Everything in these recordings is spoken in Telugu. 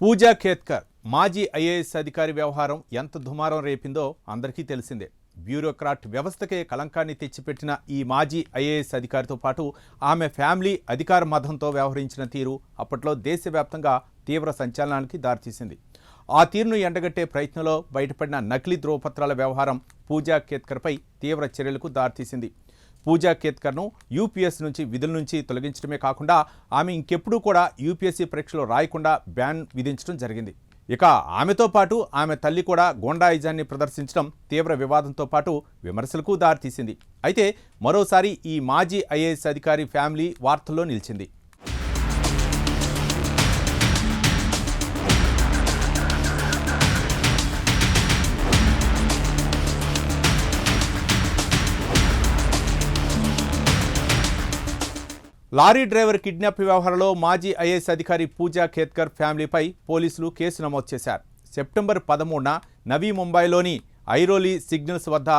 పూజా ఖేత్కర్ మాజీ ఐఏఎస్ అధికారి వ్యవహారం ఎంత దుమారం రేపిందో అందరికీ తెలిసిందే. బ్యూరోక్రాట్ వ్యవస్థకే కలంకాన్ని తెచ్చిపెట్టిన ఈ మాజీ ఐఏఎస్ అధికారితో పాటు ఆమె ఫ్యామిలీ అధికార మతంతో వ్యవహరించిన తీరు అప్పట్లో దేశవ్యాప్తంగా తీవ్ర సంచలనానికి దారితీసింది. ఆ తీరును ఎండగట్టే ప్రయత్నంలో బయటపడిన నకిలీ ధ్రువపత్రాల వ్యవహారం పూజా కేత్కర్పై తీవ్ర చర్యలకు దారితీసింది. పూజా కేత్కర్ను యూపీఎస్ నుంచి విధుల నుంచి తొలగించడమే కాకుండా ఆమె ఇంకెప్పుడూ కూడా యూపీఎస్సీ పరీక్షలు రాయకుండా బ్యాన్ విధించడం జరిగింది. ఇక ఆమెతో పాటు ఆమె తల్లి కూడా గోండాయిజాన్ని ప్రదర్శించడం తీవ్ర వివాదంతో పాటు విమర్శలకు దారితీసింది. అయితే మరోసారి ఈ మాజీ ఐఏఎస్ అధికారి ఫ్యామిలీ వార్తల్లో నిలిచింది. లారీ డ్రైవర్ కిడ్నాప్ వ్యవహారంలో మాజీ ఐఏఎస్ అధికారి పూజా ఖేత్కర్ ఫ్యామిలీపై పోలీసులు కేసు నమోదు చేశారు. సెప్టెంబర్ పదమూడున నవీ ముంబైలోని ఐరోలీ సిగ్నల్స్ వద్ద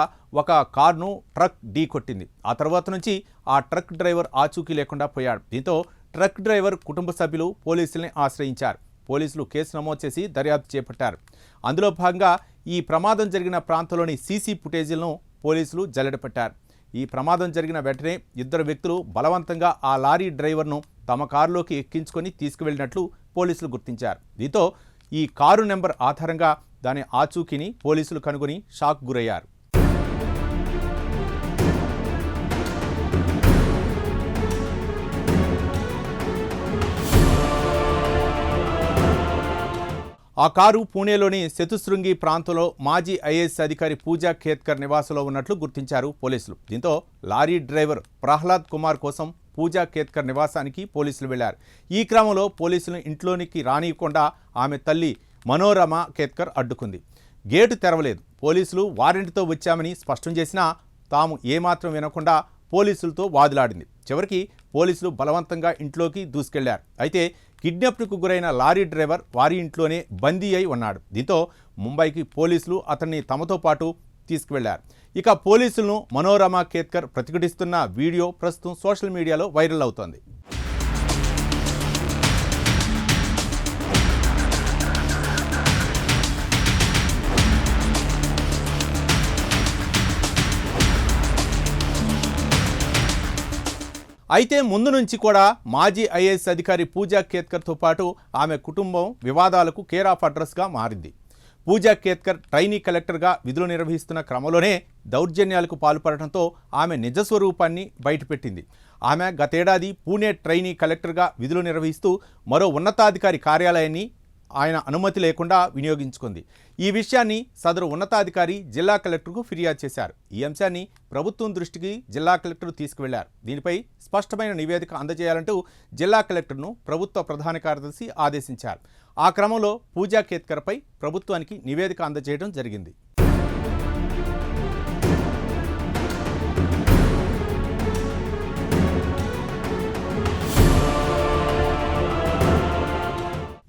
ఒక కారును ట్రక్ ఢీ కొట్టింది. ఆ తర్వాత నుంచి ఆ ట్రక్ డ్రైవర్ ఆచూకీ లేకుండా పోయాడు. దీంతో ట్రక్ డ్రైవర్ కుటుంబ సభ్యులు పోలీసుల్ని ఆశ్రయించారు. పోలీసులు కేసు నమోదు చేసి దర్యాప్తు చేపట్టారు. అందులో భాగంగా ఈ ప్రమాదం జరిగిన ప్రాంతంలోని సీసీ ఫుటేజీలను పోలీసులు జల్లెడపట్టారు ఈ ప్రమాదం జరిగిన వెంటనే ఇద్దరు వ్యక్తులు బలవంతంగా ఆ లారీ డ్రైవర్ను తమ కారులోకి ఎక్కించుకొని తీసుకువెళ్ళినట్లు పోలీసులు గుర్తించారు. దీంతో ఈ కారు నెంబర్ ఆధారంగా దాని ఆచూకీని పోలీసులు కనుగొని షాక్ గురయ్యారు. ఆ కారు పూణేలోని శతుశృంగి ప్రాంతంలో మాజీ ఐఏఎస్ అధికారి పూజా ఖేత్కర్ నివాసంలో ఉన్నట్లు గుర్తించారు పోలీసులు. దీంతో లారీ డ్రైవర్ ప్రహ్లాద్ కుమార్ కోసం పూజా ఖేత్కర్ నివాసానికి పోలీసులు వెళ్ళారు. ఈ క్రమంలో పోలీసులు ఇంట్లోనికి రానియకుండా ఆమె తల్లి మనోరమ ఖేత్కర్ అడ్డుకుంది. గేటు తెరవలేదు. పోలీసులు వారెంట్తో వచ్చామని స్పష్టం చేసినా తాము ఏమాత్రం వినకుండా పోలీసులతో వాదులాడింది. చివరికి పోలీసులు బలవంతంగా ఇంట్లోకి దూసుకెళ్ళారు. అయితే కిడ్నాప్కు గురైన లారీ డ్రైవర్ వారి ఇంట్లోనే బందీ అయి ఉన్నాడు. దీంతో ముంబైకి పోలీసులు అతన్ని తమతో పాటు తీసుకువెళ్ళారు. ఇక పోలీసులను మనోరమ కేత్కర్ ప్రతిఘటిస్తున్న వీడియో ప్రస్తుతం సోషల్ మీడియాలో వైరల్ అవుతోంది. అయితే ముందు నుంచి కూడా మాజీ ఐఏఎస్ అధికారి పూజా కేత్కర్తో పాటు ఆమె కుటుంబం వివాదాలకు కేర్ ఆఫ్ అడ్రస్గా మారింది. పూజా కేత్కర్ ట్రైనీ కలెక్టర్గా విధులు నిర్వహిస్తున్న క్రమంలోనే దౌర్జన్యాలకు పాల్పడటంతో ఆమె నిజస్వరూపాన్ని బయటపెట్టింది. ఆమె గతేడాది పూణే ట్రైనీ కలెక్టర్గా విధులు నిర్వహిస్తూ మరో ఉన్నతాధికారి కార్యాలయాన్ని ఆయన అనుమతి లేకుండా వినియోగించుకుంది. ఈ విషయాన్ని సదరు ఉన్నతాధికారి జిల్లా కలెక్టర్కు ఫిర్యాదు చేశారు. ఈ అంశాన్ని ప్రభుత్వం దృష్టికి జిల్లా కలెక్టర్ తీసుకువెళ్ళారు. దీనిపై స్పష్టమైన నివేదిక అందజేయాలంటూ జిల్లా కలెక్టర్ను ప్రభుత్వ ప్రధాన కార్యదర్శి ఆదేశించారు. ఆ క్రమంలో పూజా కేత్కర్పై ప్రభుత్వానికి నివేదిక అందజేయడం జరిగింది.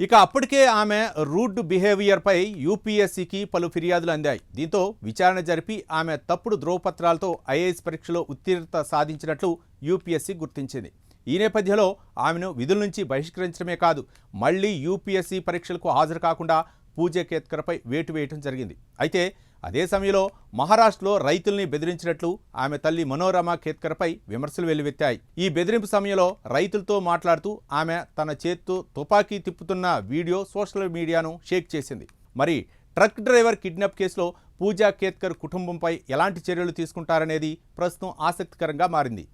ఇక అప్పటికే ఆమె రూడ్ బిహేవియర్పై యూపీఎస్సీకి పలు ఫిర్యాదులు అందాయి. దీంతో విచారణ జరిపి ఆమె తప్పుడు ధ్రువపత్రాలతో ఐఏఎస్ పరీక్షలో ఉత్తీర్ణత సాధించినట్లు యూపీఎస్సీ గుర్తించింది. ఈ నేపథ్యంలో ఆమెను విధుల నుంచి బహిష్కరించడమే కాదు మళ్ళీ యూపీఎస్సీ పరీక్షలకు హాజరు కాకుండా పూజ కేత్కర్పై వేటు వేయటం జరిగింది. అయితే అదే సమయంలో మహారాష్ట్రలో రైతుల్ని బెదిరించినట్లు ఆమె తల్లి మనోరమ కేత్కర్పై విమర్శలు వెల్లువెత్తాయి. ఈ బెదిరింపు సమయంలో రైతులతో మాట్లాడుతూ ఆమె తన చేత్తో తుపాకీ తిప్పుతున్న వీడియో సోషల్ మీడియాను షేక్ చేసింది. మరి ట్రక్ డ్రైవర్ కిడ్నాప్ కేసులో పూజా కేత్కర్ కుటుంబంపై ఎలాంటి చర్యలు తీసుకుంటారనేది ప్రస్తుతం ఆసక్తికరంగా మారింది.